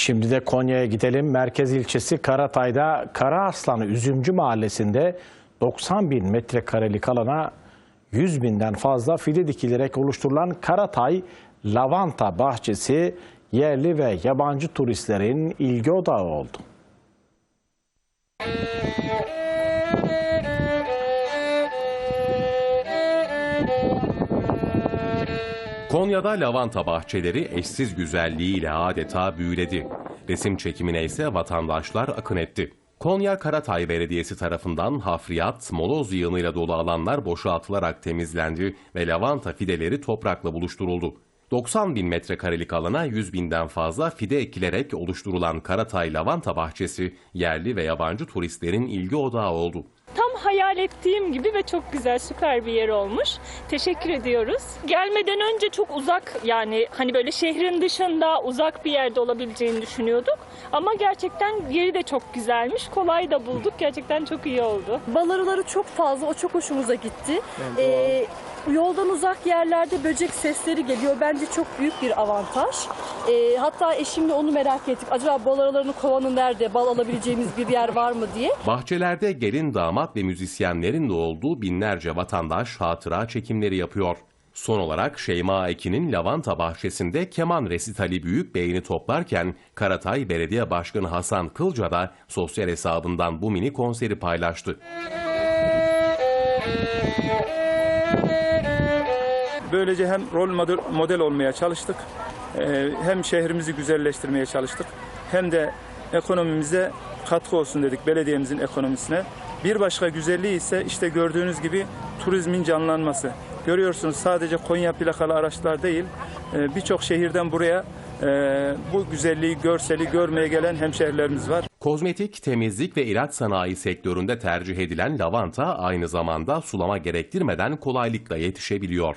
Şimdi de Konya'ya gidelim. Merkez ilçesi Karatay'da Kara Arslanı Üzümcü Mahallesi'nde 90 bin metrekarelik alana 100 binden fazla fide dikilerek oluşturulan Karatay Lavanta Bahçesi yerli ve yabancı turistlerin ilgi odağı oldu. Konya'da lavanta bahçeleri eşsiz güzelliğiyle adeta büyüledi. Resim çekimine ise vatandaşlar akın etti. Konya Karatay Belediyesi tarafından hafriyat, moloz yığınıyla dolu alanlar boşaltılarak temizlendi ve lavanta fideleri toprakla buluşturuldu. 90 bin metrekarelik alana 100 binden fazla fide ekilerek oluşturulan Karatay Lavanta Bahçesi yerli ve yabancı turistlerin ilgi odağı oldu. Hayal ettiğim gibi ve çok güzel, süper bir yer olmuş. Teşekkür ediyoruz. Gelmeden önce çok uzak yani hani böyle şehrin dışında uzak bir yerde olabileceğini düşünüyorduk. Ama gerçekten yeri de çok güzelmiş. Kolay da bulduk. Gerçekten çok iyi oldu. Bal arıları çok fazla, o çok hoşumuza gitti. Ee, yoldan uzak yerlerde böcek sesleri geliyor. Bence çok büyük bir avantaj. Ee, hatta eşimle onu merak ettik. Acaba bal arılarının kovanı nerede, bal alabileceğimiz bir yer var mı diye. Bahçelerde gelin damat ve müzisyenlerin de olduğu binlerce vatandaş hatıra çekimleri yapıyor. Son olarak Şeyma Ekin'in Lavanta Bahçesi'nde keman resitali büyük beğeni toplarken Karatay Belediye Başkanı Hasan Kılca da sosyal hesabından bu mini konseri paylaştı. Böylece hem rol model, model olmaya çalıştık, e, hem şehrimizi güzelleştirmeye çalıştık, hem de ekonomimize katkı olsun dedik belediyemizin ekonomisine. Bir başka güzelliği ise işte gördüğünüz gibi turizmin canlanması. Görüyorsunuz sadece Konya plakalı araçlar değil, e, birçok şehirden buraya bu güzelliği, görseli görmeye gelen hemşehrilerimiz var. Kozmetik, temizlik ve ilaç sanayi sektöründe tercih edilen lavanta aynı zamanda sulama gerektirmeden kolaylıkla yetişebiliyor.